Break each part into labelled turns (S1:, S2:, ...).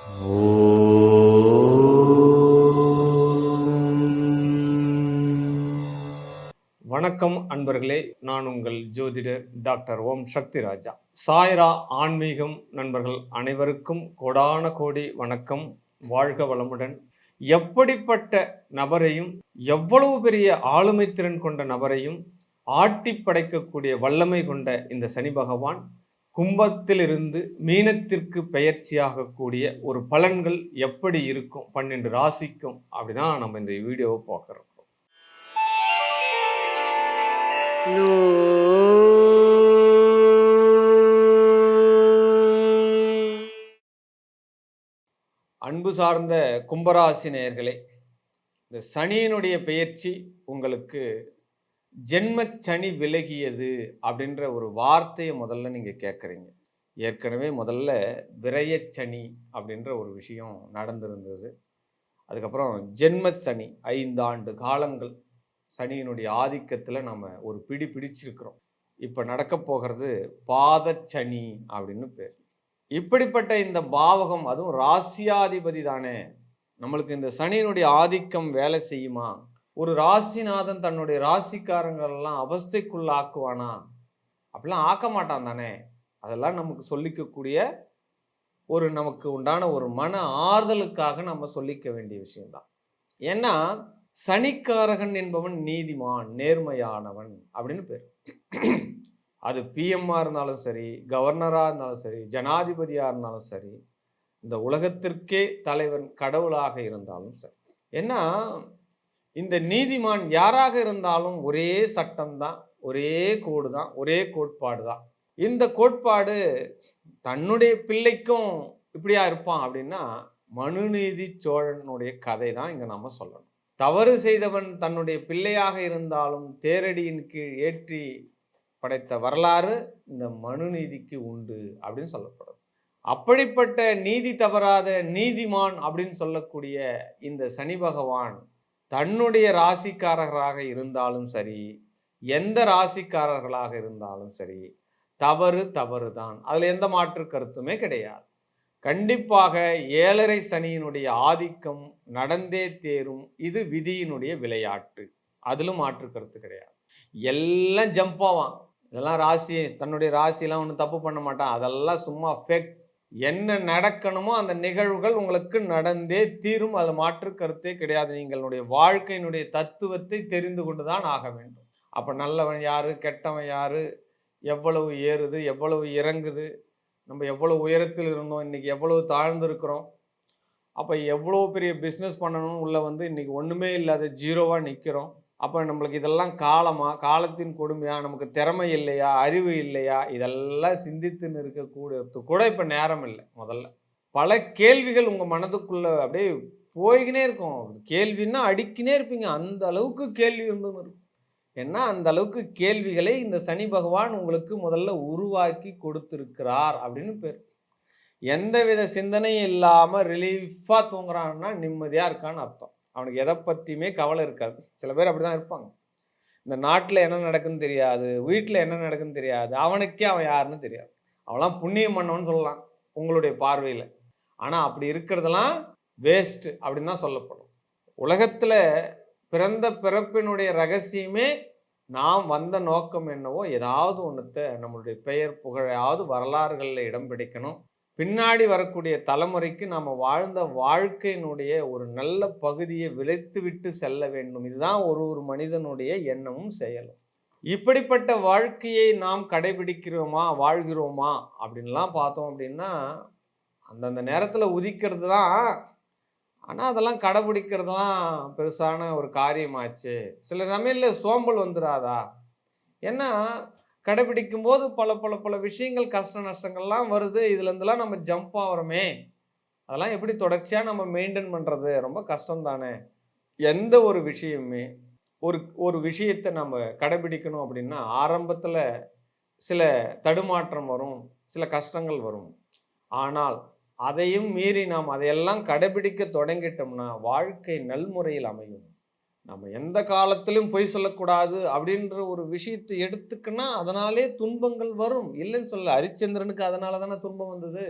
S1: வணக்கம் அன்பர்களே நான் உங்கள் ஜோதிடர் டாக்டர் ஓம் சக்தி ராஜா. சாய்ரா ஆன்மீகம் நண்பர்கள் அனைவருக்கும் கோடான கோடி வணக்கம். வாழ்க வளமுடன். எப்படிப்பட்ட நபரையும் எவ்வளவு பெரிய ஆளுமை திறன் கொண்ட நபரையும் ஆட்டி படைக்கக்கூடிய வல்லமை கொண்ட இந்த சனி பகவான் கும்பத்திலிருந்து மீனத்திற்கு பெயர்ச்சியாகக்கூடிய ஒரு பலன்கள் எப்படி இருக்கும்? பன்னெண்டு ராசிக்கும் அப்படிதான் நம்ம இந்த வீடியோவை பார்க்குறோம். அன்பு சார்ந்த கும்பராசி நேயர்களே இந்த சனியினுடைய பெயர்ச்சி உங்களுக்கு ஜென்மச்சனி விலகியது அப்படின்ற ஒரு வார்த்தையை முதல்ல நீங்கள் கேட்குறீங்க ஏற்கனவே முதல்ல விரயச்சனி அப்படின்ற ஒரு விஷயம் நடந்திருந்தது. அதுக்கப்புறம் ஜென்ம சனி ஐந்தாண்டு காலங்கள் சனியினுடைய ஆதிக்கத்தில் நம்ம ஒரு பிடி பிடிச்சிருக்கிறோம். இப்போ நடக்க போகிறது பாதச்சனி அப்படின்னு பேர். இப்படிப்பட்ட இந்த பாவகம் அதுவும் ராசியாதிபதி தானே. நம்மளுக்கு இந்த சனியினுடைய ஆதிக்கம் வேலை செய்யுமா? ஒரு ராசிநாதன் தன்னுடைய ராசிக்காரங்களெல்லாம் அவஸ்தைக்குள்ளாக்குவானா? அப்படிலாம் ஆக்க மாட்டான் தானே. அதெல்லாம் நமக்கு சொல்லிக்கக்கூடிய ஒரு நமக்கு உண்டான ஒரு மன ஆறுதலுக்காக நம்ம சொல்லிக்க வேண்டிய விஷயம்தான். ஏன்னா சனிக்காரகன் என்பவன் நீதிமான் நேர்மையானவன் அப்படின்னு பேர். அது பிஎம்மா இருந்தாலும் சரி கவர்னராக இருந்தாலும் சரி ஜனாதிபதியாக இருந்தாலும் சரி இந்த உலகத்திற்கே தலைவன் கடவுளாக இருந்தாலும் சரி. ஏன்னா இந்த நீதிமான் யாராக இருந்தாலும் ஒரே சட்டம் தான் ஒரே கோடு தான் ஒரே கோட்பாடு தான் இந்த கோட்பாடு தன்னுடைய பிள்ளைக்கும் இப்படியா இருப்பான் அப்படின்னா மனுநீதி சோழனுடைய கதை தான் இங்கே நம்ம சொல்லணும். தவறு செய்தவன் தன்னுடைய பிள்ளையாக இருந்தாலும் தேரடியின் கீழ் ஏற்றி படைத்த வரலாறு இந்த மனுநீதிக்கு உண்டு அப்படின்னு சொல்லப்படும். அப்படிப்பட்ட நீதி தவறாத நீதிமான் அப்படின்னு சொல்லக்கூடிய இந்த சனி பகவான் தன்னுடைய ராசிக்காரர்களாக இருந்தாலும் சரி எந்த ராசிக்காரர்களாக இருந்தாலும் சரி தவறு தவறு தான் அதில் எந்த மாற்று கருத்துமே கிடையாது. கண்டிப்பாக ஏழரை சனியினுடைய ஆதிக்கம் நடந்தே தேரும். இது விதியினுடைய விளையாட்டு. அதிலும் மாற்று கருத்து கிடையாது. எல்லாம் ஜம்ப் ஆவான். இதெல்லாம் ராசி தன்னுடைய ராசிலாம் ஒன்றும் தப்பு பண்ண மாட்டான். அதெல்லாம் சும்மா ஃபேக் என்ன நடக்கணுமோ அந்த நிகழ்வுகள் உங்களுக்கு நடந்தே தீரும். அது மாற்று கருத்தே கிடையாது. நீங்களுடைய வாழ்க்கையினுடைய தத்துவத்தை தெரிந்து கொண்டு தான் ஆக வேண்டும். அப்போ நல்லவன் யார்? கெட்டவன் யார்? எவ்வளவு ஏறுது? எவ்வளவு இறங்குது? நம்ம எவ்வளோ உயரத்தில் இருந்தோம்? இன்றைக்கி எவ்வளவு தாழ்ந்திருக்கிறோம்? அப்போ எவ்வளோ பெரிய பிஸ்னஸ் பண்ணணும் உள்ளே வந்து இன்றைக்கி ஒன்றுமே இல்லாத ஜீரோவாக நிற்கிறோம் அப்போ நம்மளுக்கு இதெல்லாம் காலமாக காலத்தின் கொடுமையா நமக்கு திறமை இல்லையா அறிவு இல்லையா இதெல்லாம் சிந்தித்துன்னு இருக்கக்கூடிய கூட இப்போ நேரம் இல்லை முதல்ல. பல கேள்விகள் உங்கள் மனதுக்குள்ளே அப்படியே போய்கினே இருக்கும். கேள்வின்னா அடிக்கினே இருப்பீங்க. அந்த அளவுக்கு கேள்வி வந்து இருக்கும். ஏன்னா அந்த அளவுக்கு கேள்விகளை இந்த சனி பகவான் உங்களுக்கு முதல்ல உருவாக்கி கொடுத்துருக்கிறார் அப்படின்னு பேர். எந்தவித சிந்தனையும் இல்லாமல் ரிலீஃபாக தூங்குறான்னா நிம்மதியாக இருக்கான்னு அர்த்தம். அவனுக்கு எதை பற்றியுமே கவலை இருக்காது. சில பேர் அப்படி தான் இருப்பாங்க. இந்த நாட்டில் என்ன நடக்குன்னு தெரியாது வீட்டில் என்ன நடக்குன்னு தெரியாது அவனுக்கே அவன் யாருன்னு தெரியாது. அவன்லாம் புண்ணியம் பண்ணவன்னு சொல்லலாம் உங்களுடைய பார்வையில். ஆனால் அப்படி இருக்கிறதெல்லாம் வேஸ்ட்டு அப்படின்னு தான் சொல்லப்படும். உலகத்தில் பிறந்த பிறப்பினுடைய ரகசியமே நாம் வந்த நோக்கம் என்னவோ ஏதாவது ஒன்றுத்த நம்மளுடைய பெயர் புகழையாவது வரலாறுகளில் இடம் பிடிக்கணும். பின்னாடி வரக்கூடிய தலைமுறைக்கு நாம் வாழ்ந்த வாழ்க்கையினுடைய ஒரு நல்ல பகுதியை விளைத்து விட்டு செல்ல வேண்டும். இதுதான் ஒரு ஒரு மனிதனுடைய எண்ணமும் செயலும். இப்படிப்பட்ட வாழ்க்கையை நாம் கடைபிடிக்கிறோமா வாழ்கிறோமா அப்படின்லாம் பார்த்தோம் அப்படின்னா அந்தந்த நேரத்தில் உதிக்கிறது தான் ஆனால் அதெல்லாம் கடைபிடிக்கிறதுலாம் பெருசான ஒரு காரியமாச்சு. சில சமயத்தில் சோம்பல் வந்துடாதா ஏன்னா கடைபிடிக்கும் போது பல பல பல விஷயங்கள் கஷ்ட நஷ்டங்கள்லாம் வருது. இதுலேருந்துலாம் நம்ம ஜம்ப் ஆகிறோமே. அதெல்லாம் எப்படி தொடர்ச்சியாக நம்ம மெயின்டைன் பண்ணுறது ரொம்ப கஷ்டம் தானே எந்த ஒரு விஷயமே ஒரு ஒரு விஷயத்தை நம்ம கடைபிடிக்கணும் அப்படின்னா ஆரம்பத்தில் சில தடுமாற்றம் வரும் சில கஷ்டங்கள் வரும். ஆனால் அதையும் மீறி நாம் அதையெல்லாம் கடைபிடிக்க தொடங்கிட்டோம்னா வாழ்க்கை நல்முறையில் அமையும். நம்ம எந்த காலத்திலும் பொய் சொல்லக்கூடாது அப்படின்ற ஒரு விஷயத்தை எடுத்துக்கினா அதனாலே துன்பங்கள் வரும். இல்லைன்னு சொல்ல ஹரிச்சந்திரனுக்கு அதனால தானே துன்பம் வந்தது.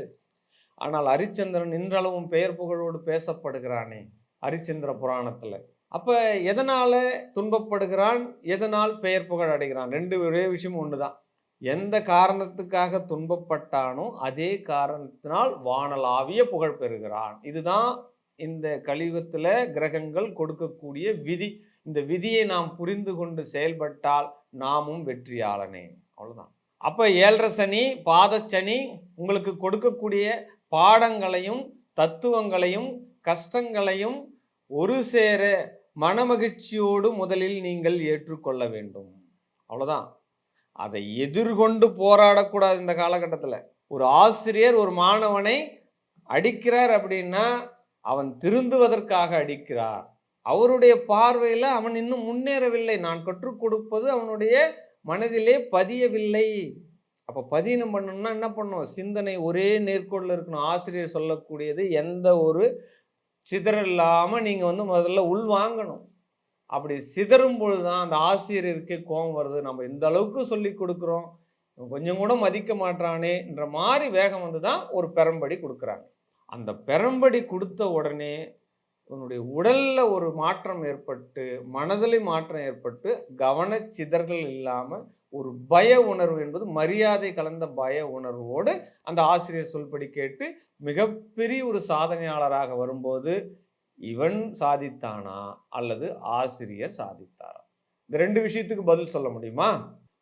S1: ஆனால் ஹரிச்சந்திரன் இன்றளவும் பெயர் புகழோடு பேசப்படுகிறானே ஹரிச்சந்திர புராணத்தில். அப்போ எதனால் துன்பப்படுகிறான்? எதனால் பெயர் புகழ் அடைகிறான்? ரெண்டு ஒரே விஷயம் தான் எந்த காரணத்துக்காக துன்பப்பட்டானோ அதே காரணத்தினால் வானலாவிய புகழ் பெறுகிறான். இதுதான் இந்த கலியுகத்தில் கிரகங்கள் கொடுக்கக்கூடிய விதி. இந்த விதியை நாம் புரிந்து கொண்டு செயல்பட்டால் நாமும் வெற்றியாளனே. அவ்வளோதான் அப்போ ஏழரை சனி பாதச்சனி உங்களுக்கு கொடுக்கக்கூடிய பாடங்களையும் தத்துவங்களையும் கஷ்டங்களையும் ஒரு சேர மனமகிழ்ச்சியோடு முதலில் நீங்கள் ஏற்றுக்கொள்ள வேண்டும். அவ்வளோதான் அதை எதிர்கொண்டு போராடக்கூடாது இந்த காலகட்டத்தில். ஒரு ஆசிரியர் ஒரு மாணவனை அடிக்கிறார் அப்படின்னா அவன் திருந்துவதற்காக அடிக்கிறார். அவருடைய பார்வையில் அவன் இன்னும் முன்னேறவில்லை. நான் கற்றுக் கொடுப்பது அவனுடைய மனதிலே பதியவில்லை. அப்போ பதினம் பண்ணணும்னா என்ன பண்ணும்? சிந்தனை ஒரே நேர்கோளில் இருக்கணும். ஆசிரியர் சொல்லக்கூடியது எந்த ஒரு சிதறல் இல்லாமல் நீங்கள் வந்து முதல்ல உள் வாங்கணும். அப்படி சிதறும் பொழுது தான் அந்த ஆசிரியருக்கே கோபம் வருது. நம்ம இந்த அளவுக்கு சொல்லி கொடுக்குறோம். கொஞ்சம் கூட மதிக்க மாட்டானேன்ற மாதிரி வேகம் வந்து தான் ஒரு பெரம்படி கொடுக்குறாங்க. அந்த பெரம்படி கொடுத்த உடனே உன்னுடைய உடலில் ஒரு மாற்றம் ஏற்பட்டு மனதில் மாற்றம் ஏற்பட்டு கவனச்சிதறல் இல்லாமல் ஒரு பய உணர்வு என்பது மரியாதை கலந்த பய உணர்வோடு அந்த ஆசிரியர் சொல்படி கேட்டு மிகப்பெரிய ஒரு சாதனையாளராக வரும்போது இவன் சாதித்தானா அல்லது ஆசிரியர் சாதித்தாரா? இந்த ரெண்டு விஷயத்துக்கு பதில் சொல்ல முடியுமா?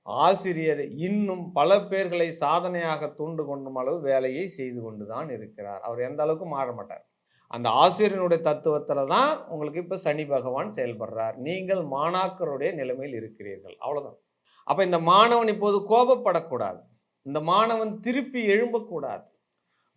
S1: ஆசிரியர் இன்னும் பல பேர்களை சாதனையாக தூண்டு கொண்டும் அளவு வேலையை செய்து கொண்டு தான் இருக்கிறார். அவர் எந்த அளவுக்கு மாற மாட்டார். அந்த ஆசிரியனுடைய தத்துவத்தில் தான் உங்களுக்கு இப்போ சனி பகவான் செயல்படுறார். நீங்கள் மாணாக்கருடைய நிலைமையில் இருக்கிறீர்கள். அவ்வளோதான் அப்போ இந்த மாணவன் இப்போது கோபப்படக்கூடாது. இந்த மாணவன் திருப்பி எழும்பக்கூடாது.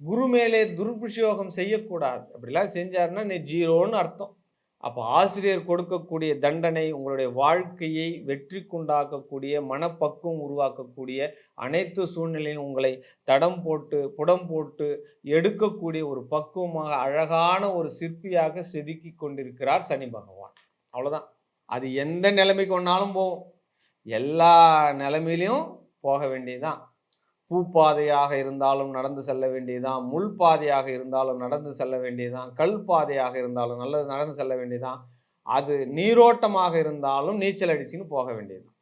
S1: குரு மேலே துர்பிரயோகம் செய்யக்கூடாது. அப்படிலாம் செஞ்சாருன்னா நீ ஜீரோன்னு அர்த்தம். அப்போ ஆசிரியர் கொடுக்கக்கூடிய தண்டனை உங்களுடைய வாழ்க்கையை வெற்றி கொண்டாக்கக்கூடிய மனப்பக்குவம் உருவாக்கக்கூடிய அனைத்து சூழ்நிலையும் உங்களை தடம் போட்டு புடம் போட்டு எடுக்கக்கூடிய ஒரு பக்குவமாக அழகான ஒரு சிற்பியாக செதுக்கி கொண்டிருக்கிறார் சனி பகவான். அவ்வளோதான் அது எந்த நிலைமைக்கு ஒன்றாலும் போகும். எல்லா நிலைமையிலையும் போக வேண்டியதுதான். பூப்பாதையாக இருந்தாலும் நடந்து செல்ல வேண்டியதுதான். முள் பாதையாக இருந்தாலும் நடந்து செல்ல வேண்டியதுதான். கல் பாதையாக இருந்தாலும் நல்லது நடந்து செல்ல வேண்டியதுதான். அது நீரோட்டமாக இருந்தாலும் நீச்சல் அடிச்சுன்னு போக வேண்டியதுதான்.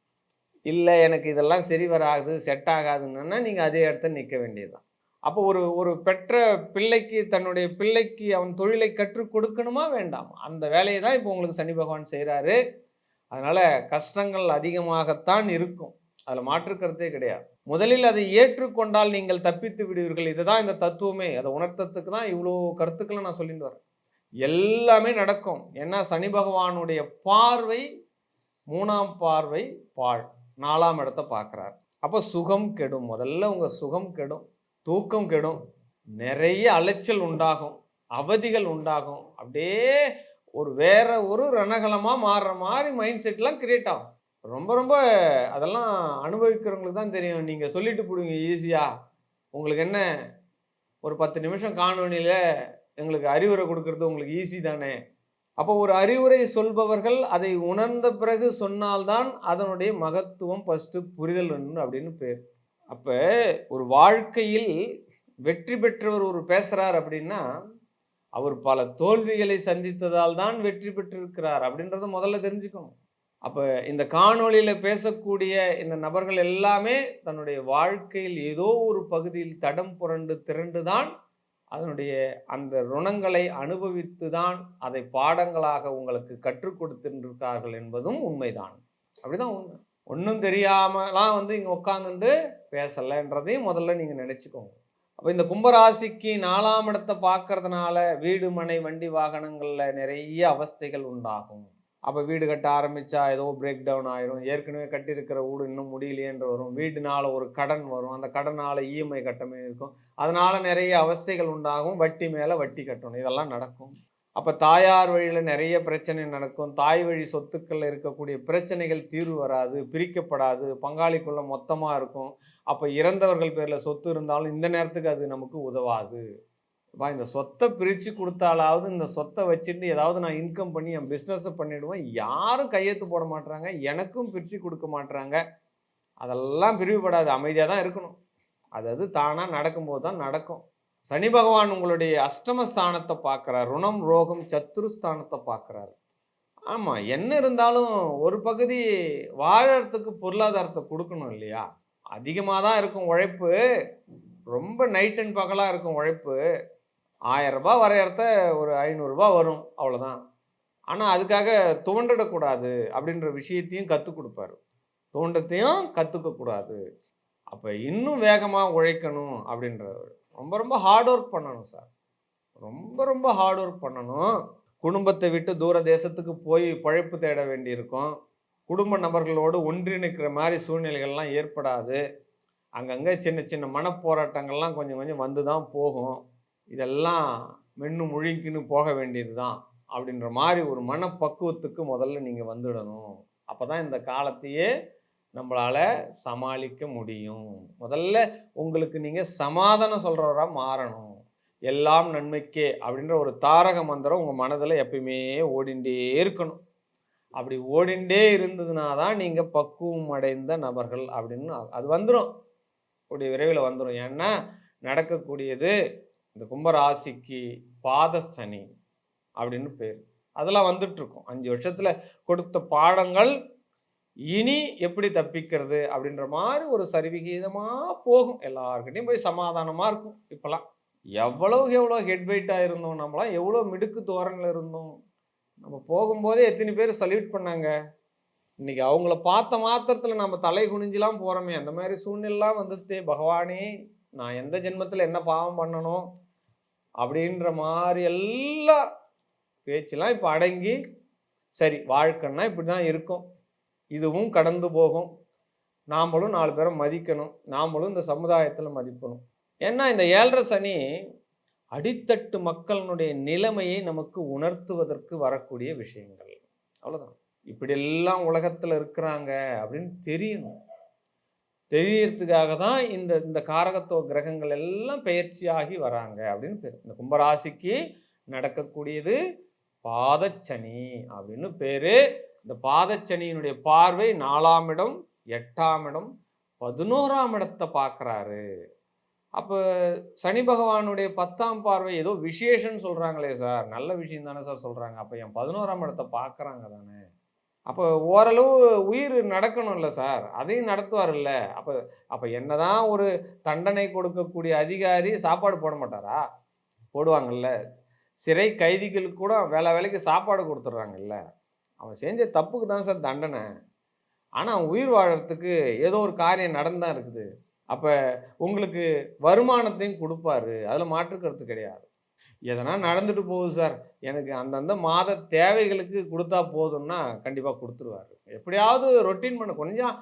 S1: இல்லை எனக்கு இதெல்லாம் சரி வராது செட் ஆகாதுன்னா நீங்கள் அதே இடத்துல நிற்க வேண்டியதுதான். அப்போ ஒரு ஒரு பெற்ற பிள்ளைக்கு தன்னுடைய பிள்ளைக்கு அவன் தொழிலை கற்றுக் கொடுக்கணுமா வேண்டாம்? அந்த வேலையை தான் இப்போ உங்களுக்கு சனி பகவான் செய்கிறாரு அதனால் கஷ்டங்கள் அதிகமாகத்தான் இருக்கும். அதில் மாற்றுக்கிறதே கிடையாது. முதலில் அதை ஏற்றுக்கொண்டால் நீங்கள் தப்பித்து விடுவீர்கள். இதுதான் இந்த தத்துவமே. அதை உணர்த்தத்துக்கு தான் இவ்வளோ கருத்துக்களை நான் சொல்லிட்டு வரேன். எல்லாமே நடக்கும். ஏன்னா சனி பகவானுடைய பார்வை மூணாம் பார்வை பாழ் நாலாம் இடத்த பார்க்குறார். அப்போ சுகம் கெடும். முதல்ல உங்கள் சுகம் கெடும். தூக்கம் கெடும். நிறைய அலைச்சல் உண்டாகும். அவதிகள் உண்டாகும். அப்படியே ஒரு வேற ஒரு ரணகலமாக மாறுற மாதிரி மைண்ட் செட்லாம் கிரியேட் ஆகும். ரொம்ப ரொம்ப அதெல்லாம் அனுபவிக்கிறவங்களுக்கு தான் தெரியும். நீங்கள் சொல்லிட்டு போடுவீங்க ஈஸியாக உங்களுக்கு என்ன? ஒரு பத்து நிமிஷம் காணொலியில் எங்களுக்கு அறிவுரை கொடுக்கறது உங்களுக்கு ஈஸி தானே? அப்போ ஒரு அறிவுரை சொல்பவர்கள் அதை உணர்ந்த பிறகு சொன்னால்தான் அதனுடைய மகத்துவம் ஃபஸ்ட்டு புரிதல் அப்படின்னு பேர். அப்போ ஒரு வாழ்க்கையில் வெற்றி பெற்றவர் ஒரு பேசுகிறார் அப்படின்னா அவர் பல தோல்விகளை சந்தித்ததால் தான் வெற்றி பெற்றிருக்கிறார் அப்படின்றத முதல்ல தெரிஞ்சுக்கணும். அப்போ இந்த காணொளியில் பேசக்கூடிய இந்த நபர்கள் எல்லாமே தன்னுடைய வாழ்க்கையில் ஏதோ ஒரு பகுதியில் தடம் புரண்டு திரண்டு தான் அதனுடைய அந்த ருணங்களை அனுபவித்து தான் அதை பாடங்களாக உங்களுக்கு கற்றுக் கொடுத்துருக்கார்கள் என்பதும் உண்மைதான். அப்படிதான் உண்மை ஒன்றும் தெரியாமலாம் வந்து இங்கே உட்காந்துட்டு பேசலைன்றதையும் முதல்ல நீங்கள் நினச்சிக்கோங்க. அப்போ இந்த கும்பராசிக்கு நாலாம் இடத்தை பார்க்கறதுனால வீடு மனை வண்டி வாகனங்களில் நிறைய அவஸ்தைகள் உண்டாகும். அப்போ வீடு கட்ட ஆரம்பித்தா ஏதோ பிரேக் டவுன் ஆயிரும். ஏற்கனவே கட்டியிருக்கிற வீடு இன்னும் முடியலையேன்ற வரும். வீடுனால ஒரு கடன் வரும். அந்த கடனால் இஎம்ஐ கட்டமே இருக்கும். அதனால் நிறைய அவஸ்தைகள் உண்டாகும். வட்டி மேலே வட்டி கட்டணும். இதெல்லாம் நடக்கும். அப்போ தாயார் வழியில் நிறைய பிரச்சனை நடக்கும். தாய் வழி சொத்துக்களில் இருக்கக்கூடிய பிரச்சனைகள் தீர்வு வராது பிரிக்கப்படாது பங்காளிக்குள்ள மொத்தமாக இருக்கும். அப்போ இறந்தவர்கள் பேரில் சொத்து இருந்தாலும் இந்த நேரத்துக்கு அது நமக்கு உதவாது. அப்பா இந்த சொத்தை பிரித்து கொடுத்தாலாவது இந்த சொத்தை வச்சுட்டு ஏதாவது நான் இன்கம் பண்ணி என் பிஸ்னஸை பண்ணிவிடுவேன் யாரும் கையெழுத்து போட மாட்டுறாங்க எனக்கும் பிரித்து கொடுக்க மாட்டுறாங்க அதெல்லாம் பிரிவுபடாது. அமைதியாக தான் இருக்கணும். அது அது தானாக நடக்கும்போது தான் நடக்கும். சனி பகவான் உங்களுடைய அஷ்டமஸ்தானத்தை பார்க்குறார். ருணம் ரோகம் சத்துருஸ்தானத்தை பார்க்குறாரு. ஆமாம் என்ன இருந்தாலும் ஒரு பகுதி வாழறதுக்கு பொருளாதாரத்தை கொடுக்கணும் இல்லையா? அதிகமாக தான் இருக்கும் உழைப்பு. ரொம்ப நைட் அண்ட் பகலாக இருக்கும் உழைப்பு. ஆயரரூபா ரூபாய் வர இடத்த ஒரு ஐநூறுரூபா வரும் அவ்வளோதான் ஆனால் அதுக்காக தோண்டிடக்கூடாது அப்படின்ற விஷயத்தையும் கற்றுக் கொடுப்பாரு. தோண்டத்தையும் கற்றுக்கக்கூடாது அப்போ இன்னும் வேகமாக உழைக்கணும் அப்படின்றவர். ரொம்ப ரொம்ப ஹார்ட் ஒர்க் பண்ணணும் சார் ரொம்ப ரொம்ப ஹார்ட் ஒர்க் பண்ணணும். குடும்பத்தை விட்டு தூர தேசத்துக்கு போய் பழைப்பு தேட வேண்டியிருக்கும். குடும்ப நபர்களோடு ஒன்றிணைக்கிற மாதிரி சூழ்நிலைகள்லாம் ஏற்படாது. அங்கங்கே சின்ன சின்ன மனப்போராட்டங்கள்லாம் கொஞ்சம் கொஞ்சம் வந்து தான் போகும். இதெல்லாம் மென்னு முழுங்கின்னு போக வேண்டியது தான் அப்படின்ற மாதிரி ஒரு மனப்பக்குவத்துக்கு முதல்ல நீங்கள் வந்துடணும். அப்போ தான் இந்த காலத்தையே நம்மளால் சமாளிக்க முடியும். முதல்ல உங்களுக்கு நீங்கள் சமாதானம் சொல்கிறவராக மாறணும். எல்லாம் நன்மைக்கே அப்படின்ற ஒரு தாரக மந்திரம் உங்கள் மனதில் எப்பயுமே ஓடிண்டே இருக்கணும். அப்படி ஓடிண்டே இருந்ததுனா தான் நீங்கள் பக்குவம் அடைந்த நபர்கள் அப்படின்னு அது வந்துடும் கூடிய விரைவில் வந்துடும் ஏன்னா நடக்கக்கூடியது இந்த கும்பராசிக்கு பாத சனி அப்படின்னு பேர். அதெல்லாம் வந்துட்டுருக்கும். அஞ்சு வருஷத்தில் கொடுத்த பாடங்கள் இனி எப்படி தப்பிக்கிறது அப்படின்ற மாதிரி ஒரு சரிவிகிதமாக போகும். எல்லாருக்கிட்டையும் போய் சமாதானமாக இருக்கும் இப்போலாம் எவ்வளவு எவ்வளோ ஹெட் இருந்தோம் நம்மளாம் எவ்வளோ மிடுக்கு தோரணில் இருந்தோம். நம்ம போகும்போதே எத்தனை பேர் சல்யூட் பண்ணாங்க? இன்னைக்கு அவங்கள பார்த்த மாத்திரத்தில் நம்ம தலை குனிஞ்செலாம் போகிறோமே அந்த மாதிரி சூழ்நிலாம் வந்துட்டு பகவானே நான் எந்த ஜென்மத்தில் என்ன பாவம் பண்ணணும் அப்படின்ற மாதிரி எல்லா பேச்செல்லாம் இப்போ அடங்கி சரி வாழ்க்கைன்னா இப்படி தான் இருக்கும். இதுவும் கடந்து போகும். நாமளும் நாலு பேரை மதிக்கணும். நாமளும் இந்த சமுதாயத்தில் மதிக்கணும் ஏன்னா இந்த ஏழரை சனி அடித்தட்டு மக்களினுடைய நிலைமையை நமக்கு உணர்த்துவதற்கு வரக்கூடிய விஷயங்கள். அவ்வளோதான் இப்படியெல்லாம் உலகத்தில் இருக்கிறாங்க அப்படின்னு தெரியணும். தெரியறதுக்காக தான் இந்த இந்த காரகத்துவ கிரகங்கள் எல்லாம் பயிற்சியாகி வராங்க அப்படின்னு பேர். இந்த கும்பராசிக்கு நடக்கக்கூடியது பாதச்சனி அப்படின்னு பேர். இந்த பாதச்சனியினுடைய பார்வை நாலாம் இடம் எட்டாம் இடம் பதினோராம் இடத்தை பார்க்குறாரு. அப்போ சனி பகவானுடைய பத்தாம் பார்வை ஏதோ விசேஷன்னு சொல்கிறாங்களே சார். நல்ல விஷயம் தானே சார் சொல்கிறாங்க அப்போ என் பதினோராம் இடத்தை பார்க்குறாங்க தானே. அப்போ ஓரளவு உயிர் நடக்கணும்ல சார். அதையும் நடத்துவார்ல அப்போ அப்போ என்னதான் ஒரு தண்டனை கொடுக்கக்கூடிய அதிகாரி சாப்பாடு போட மாட்டாரா? போடுவாங்கல்ல. சிறை கைதிகளுக்கு கூட வேலை வேலைக்கு சாப்பாடு கொடுத்துட்றாங்கல்ல. அவன் செஞ்ச தப்புக்கு தான் சார் தண்டனை. ஆனால் அவன் உயிர் வாழறதுக்கு ஏதோ ஒரு காரியம் நடந்தான் இருக்குது. அப்போ உங்களுக்கு வருமானத்தையும் கொடுப்பாரு. அதில் மாற்றுக்கிறது கிடையாது. எதனா நடந்துட்டு போகுது சார். எனக்கு அந்தந்த மாத தேவைகளுக்கு கொடுத்தா போதும்னா கண்டிப்பாக கொடுத்துருவாரு. எப்படியாவது ரொட்டீன் பண்ண கொஞ்சம்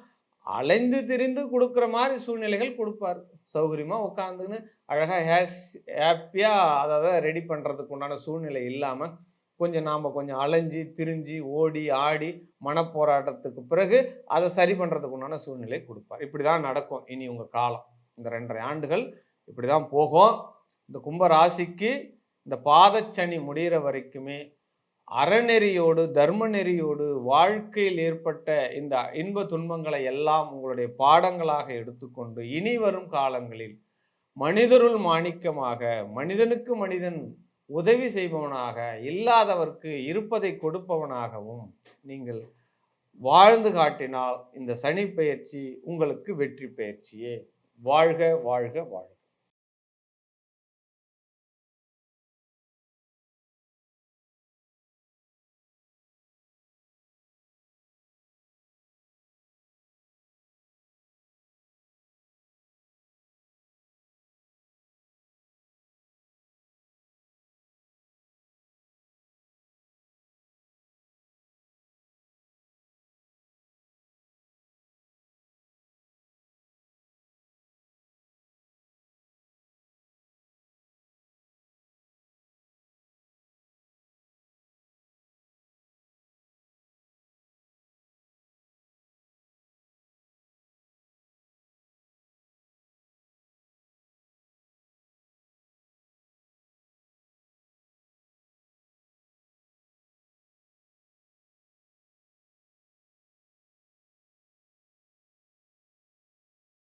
S1: அலைந்து திரிந்து கொடுக்குற மாதிரி சூழ்நிலைகள் கொடுப்பாரு. சௌகரியமாக உட்காந்துன்னு அழகாக ஹேஸ் ஹாப்பியாக அதை ரெடி பண்ணுறதுக்கு உண்டான சூழ்நிலை இல்லாமல் கொஞ்சம் நாம் கொஞ்சம் அலைஞ்சி திரிஞ்சு ஓடி ஆடி மனப்போராட்டத்துக்கு பிறகு அதை சரி பண்ணுறதுக்கு உண்டான சூழ்நிலை கொடுப்பார். இப்படி தான் நடக்கும். இனி உங்கள் காலம். இந்த ரெண்டரை ஆண்டுகள் இப்படி தான் போகும். இந்த கும்ப ராசிக்கு இந்த பாதச்சனி முடிகிற வரைக்குமே அறநெறியோடு தர்ம நெறியோடு வாழ்க்கையில் ஏற்பட்ட இந்த இன்ப துன்பங்களை எல்லாம் உங்களுடைய பாடங்களாக எடுத்துக்கொண்டு இனி வரும் காலங்களில் மனிதருள் மாணிக்கமாக மனிதனுக்கு மனிதன் உதவி செய்பவனாக இல்லாதவர்க்கு இருப்பதை கொடுப்பவனாகவும் நீங்கள் வாழ்ந்து காட்டினால் இந்த சனி பயிற்சி உங்களுக்கு வெற்றி பயிற்சியே. வாழ்க வாழ்க வாழ்க.